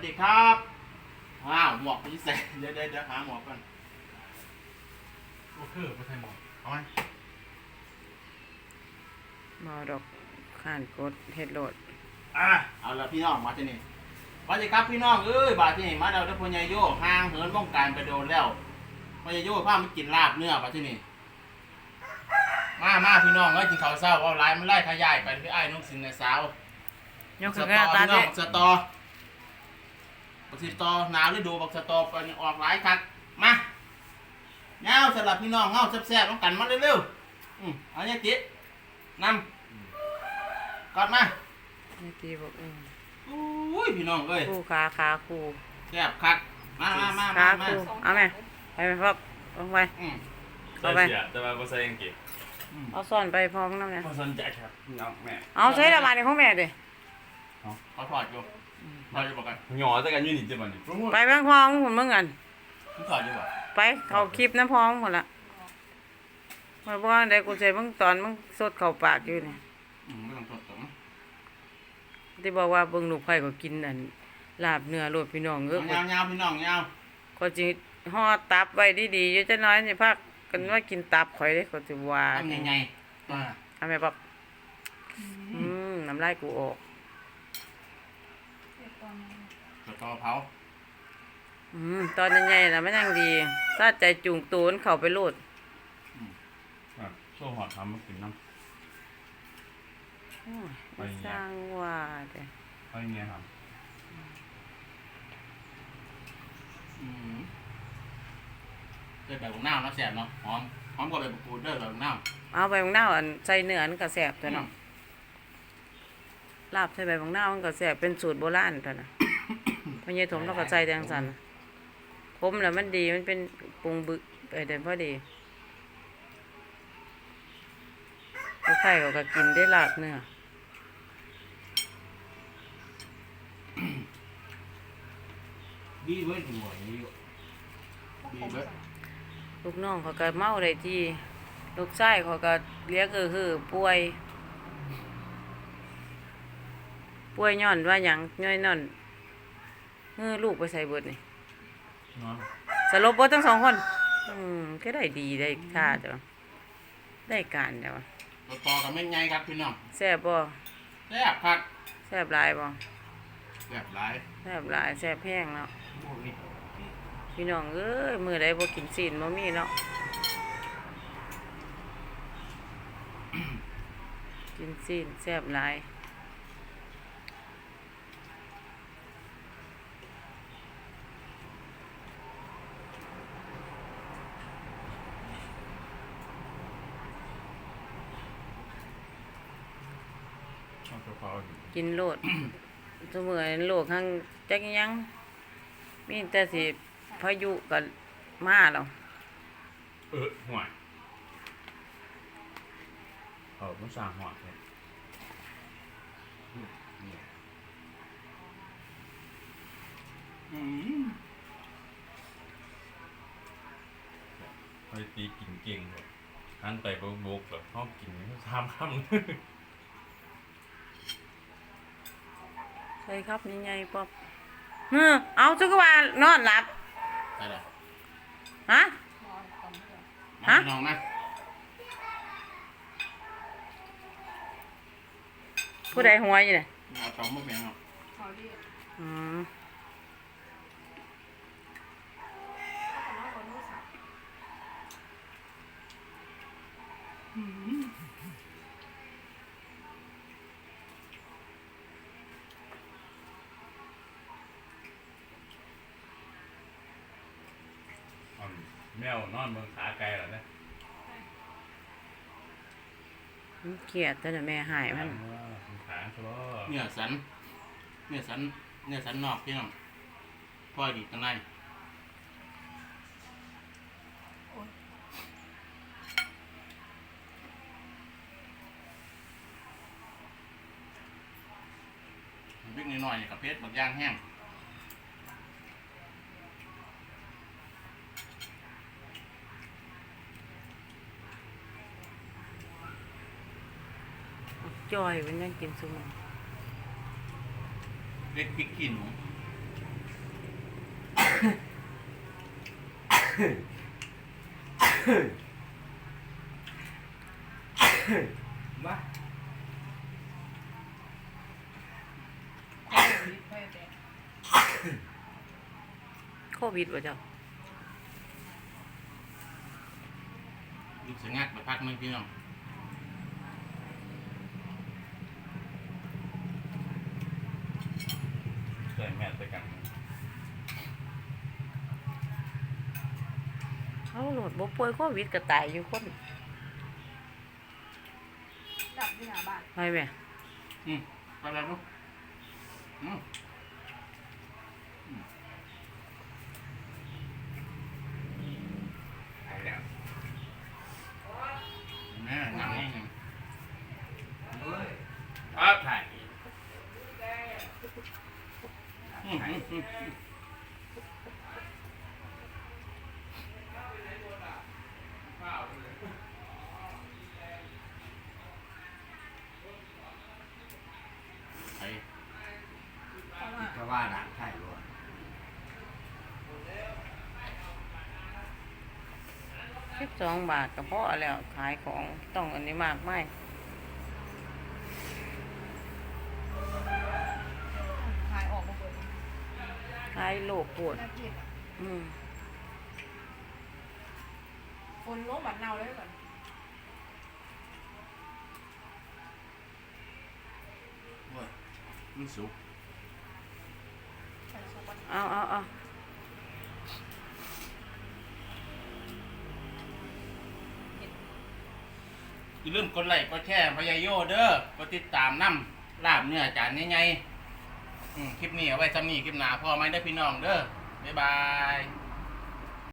วัสดีครับว้าวหมวกพี่ใส่เดี๋ยวเดี๋ยวเดี๋ยวหาหมวกก่อนโอเคไม่ใช่หมอเอาไหมบอดอกข้านกดเฮ็ดโหลดอะเอาละพี่น้องมาที่นี่สวัสดีครับพี่น้องเอ้ยบาดที่นี่มาเดาเด้อพ่อใหญ่โยห่างเหินว่องการไปโดนแล้วพ่อใหญ่โยพามากินลาบเนื้อบาดที่นี่มามาพี่น้องเอ้ยกินข้าวเช้าเอาหลายมันไล่ขยายไปพี่ไอ้ายน้องสินในสาว ยกสขึ้นตหน้าอตาพี่น้เด้องสตอ บักสตอหนาวฤดูบักสตอไปออกหลายคักมาเงาสำหรับพี่น้องเงาแซ่บๆต้องกันมาเร็วๆอืมเอาเนี่ยจินำกอดมานี่ตีบอกเอออุ้ยพี่น้องเอ้ยคู่ขาขาคู่แซ่บคักมามามาขามามาคู่เอาไหมไปไปพบลงไปอืมใส่เอาไปเสียแต่ว่าบ่ใส่กางเกงอืมเอาซ่อนไปพร้อมน้ำเนี่ยบ่สนใจครับน้องแม่เอาใช้ละบาทในของแม่ดิเขาถอดอยู่ ถอดอยู่บอกกันหยอแต่กันอยู่นี่จ้ะบัดนี้ไปแบงพร้อมหุ่นมึงกันมึงถอดอยู่บ่ไปเขาคลิปน้ำพร้อมหมดละมาบอกว่าได้กูใส่มึงตอนมึงสดเข่าปากอยู่เนี่ยอืมไม่ต้องถอดตรงที่บอกว่าเบิ่งลูกไผ่ก็กินอันลาบเนื้อโลดพี่น้องเออเงาเงาพี่น้องเงาก็จิห่อตับไว้ดีๆอยู่จักหน้อยสิพักกันว่ากินตับข่อยเด้ก็สิว่าทำใหญ่ๆอ่าทำไมปับอืมน้ำลายกูออก สตอเผาอืมตอนใหญ่ๆนะมันยังดีถ้าใจจุงตูนเข้าไปโลดครับโซ่หอดทำมากินน้ำโอ้ยไปอย่างเงี้ยสร้างว่าแต่เอาอย่างเงี้ยครับอืมเด้อแบบของน้าวเนาะแซ่บเนาะหอมหอมกว่าแบบกูดเด้อแบบของน้าวเอาใบบังนาวอันใส่เนื้อมันก็แสบตัวเนาะ ลาบใส่ใบบังนาวมันก็แสบเป็นสูตรโบราณตัวน่ะพอเยถมเราก็ใส่แดงสันผมแล้วมันดีมันเป็นปรุงบึกไปเดินพอดีลูกไข่เขาก็กินได้ลาบเนื้อดีเว้ยหัวนี่อยู่ดีเว้ยลูกน้องเขาก็เมาได้ที่ลูกชายเขาก็เลี้ยงก็คือป่วย ป่วยย้อนว่าหยังย้อยนอนเออลูกไปใส่เบิดนี่เนาะสลบบ่ทั้งสองคน อืมก็ได้ดีได้ค่าจ้ะได้การจ้ะตัวต่อกับแม่นไงครับพี่น้องแซ่บบ่แซ่บคักแซ่บหลายบ่แซ่บหลายแซ่บหลายแซ่บแพงเนาะโอ้นี่พี่น้องเอ้ยมื้อใดบ่กินศีลบ่มีเนาะกินศีลแซ่บหลาย เอากระเพราอยู่กินโลด สมือโลกข้างจักอิหยัง มีแต่สิพายุก็มาแล้วเออห่วยเอามันสร้างหอดเลยอืมไปตีกินเก่งเลยหันไปโบกๆแบบห้องกินทำคำ ใช่ครับนี่ไงป๊อบเฮ้อเอาจักว่านอนหลับไปเลยฮะมาฮะพี่น้องนะผู้ใดหัวอยู่เนี่ยเอาตอมมาเป็นเนาะอืมเอา แมวนอนบนขาไกลแล้วเนี่ยมันเกลียดแต่น่ะแม่หายมันขาใช่ป่ะเนื้อสัน เนื้อสัน เนื้อสันนอกพี่น้องพ่อดีตรงไหนบิ๊กน้อยๆกับเพชรบางย่างแห้ง จอยมันยังกินซุมอเล็กพริกขี้หนูมาโควิดบ่เจ้าลูกเสียงักไปพักหนึงพี่น้อง ส่แม่ตะกันเอาโหลดบ่ป่วยโควิดก็ตายอยู่คนดับที่หน้าบ้านไปแม่อืมไปแล้วลูกอืมอืมไปแล้วแม่นั่งนี่ไงครับถ่ายอืมอื มอืมอืมไปเพราะว่าก็ว่ร้านขายรถสิบสองบาทก็พอแล้วขายของต้องอันนี้มากไหม หายออกมาเปิด ขายโลกปวดน่ากินอะอืมคนโลกบัดเน่าเลยก่อนโอ้ยมันสุกใส่ช็อกโกแลตเอาเอาเอาอย่าลืมกดไลค์กดแชร์พยายโยเด้อกดติดตามน้ำลาบเนื้อจานใหญ่ๆ อืมคลิปนี้เอาไว้จำนี่คลิปหน้าพ่อไหมได้อพี่น้องเด้อบ๊ายบาย